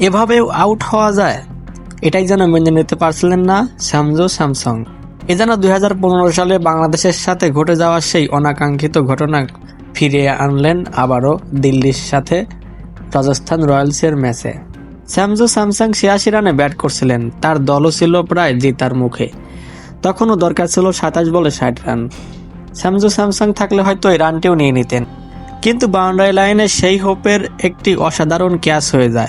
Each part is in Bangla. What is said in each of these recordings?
এভাবেও আউট হওয়া যায়। এটাই যেন মেনে নিতে পারছিলেন না স্যামজো স্যামসং। এ যেন দুই হাজার পনেরো সালে বাংলাদেশের সাথে ঘটে যাওয়া সেই অনাকাঙ্ক্ষিত ঘটনা ফিরিয়ে আনলেন আবারও দিল্লির সাথে রাজস্থান রয়্যালসের ম্যাচে। স্যামজো স্যামসাং ছিয়াশি রানে ব্যাট করছিলেন। তার দলও ছিল প্রায় জিতার মুখে। তখনও দরকার ছিল সাতাশ বলে ষাট রান। স্যামজো স্যামসাং থাকলে হয়তো এই রানটিও নিয়ে নিতেন। কিন্তু বাউন্ডারি লাইনে সেই হোপের একটি অসাধারণ ক্যাচ হয়ে যায়।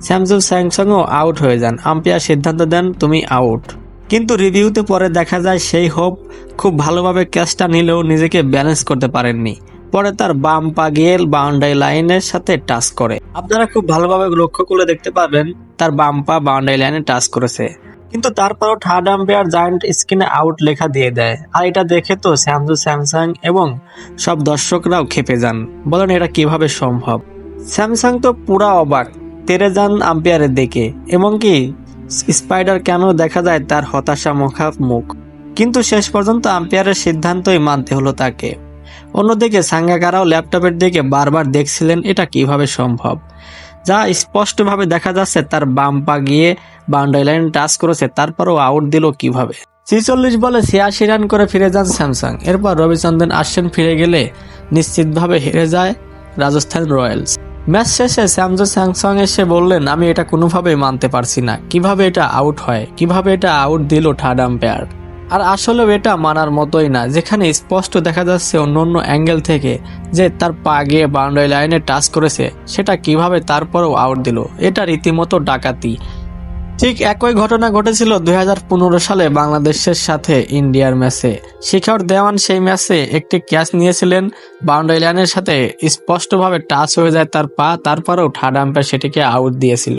স্যামসং স্যামসংও আউট হয়ে যান। আম্পায়ার সিদ্ধান্ত দেন, তুমি আউট কিন্তু রিভিউতে পরে দেখা যায় সেই হোপ খুব ভালোভাবে ক্যাচটা নিলেও নিজেকে ব্যালেন্স করতে পারেননি। পরে তার বাম পা গিয়ে বাউন্ডারি লাইনের সাথে টাচ করে। আপনারা খুব ভালোভাবে লক্ষ্য করলে দেখতে পাবেন তার বাম পা বাউন্ডারি লাইনে টাচ করেছে। কিন্তু তারপরও থার্ড আম্পায়ার জায়ান্ট স্ক্রিনে আউট লেখা দিয়ে দেয়। আর এটা দেখে তো স্যামসু, স্যামসাং এবং সব দর্শকরাও খেপে যান। বলেন, এটা কীভাবে সম্ভব? স্যামসাং তো পুরা অবাক। তেরে যান আম্পায়ারের দিকে, এমনকি স্পাইডার কেন দেখা যায় তার হতাশা মুখা মুখ। কিন্তু শেষ পর্যন্ত আম্পায়ারের সিদ্ধান্তই মানতে হলো তাকে। অন্যদিকে সাঙ্গাকারাও ল্যাপটপের দিকে বারবার দেখছিলেন এটা কীভাবে সম্ভব। যা স্পষ্টভাবে দেখা যাচ্ছে তার বাম পা গিয়ে বাউন্ডারি লাইন টাচ করেছে, তারপরও আউট দিল কীভাবে। ছিচল্লিশ বলে ছিয়াশি রান করে ফিরে যান স্যামসাং। এরপর রবিচন্দ্রন আশ্বিন ফিরে গেলে নিশ্চিতভাবে হেরে যায় রাজস্থান রয়্যালস। ম্যাচ শেষে স্যামজো স্যামসং এসে বললেন, আমি এটা কোনোভাবেই মানতে পারছি না। কীভাবে এটা আউট হয়? কীভাবে এটা আউট দিল থার্ড আম্পায়ার? আর আসলেও এটা মানার মতোই না। যেখানে স্পষ্ট দেখা যাচ্ছে অন্য অন্য অ্যাঙ্গেল থেকে যে তার পা গিয়ে বাউন্ডারি লাইনে টাচ করেছে, সেটা কীভাবে তারপরেও আউট দিল, এটা রীতিমতো ডাকাতি। ঠিক একই ঘটনা ঘটেছিল দুই হাজার পনেরো সালে বাংলাদেশের সাথে ইন্ডিয়ার ম্যাচে। শিখর দেওয়ান সেই ম্যাচে একটি ক্যাচ নিয়েছিলেন। বাউন্ডারি লাইনের সাথে স্পষ্টভাবে টাচ হয়ে যায় তার পা, তারপরেও থার্ড আম্পায়ার সেটিকে আউট দিয়েছিল।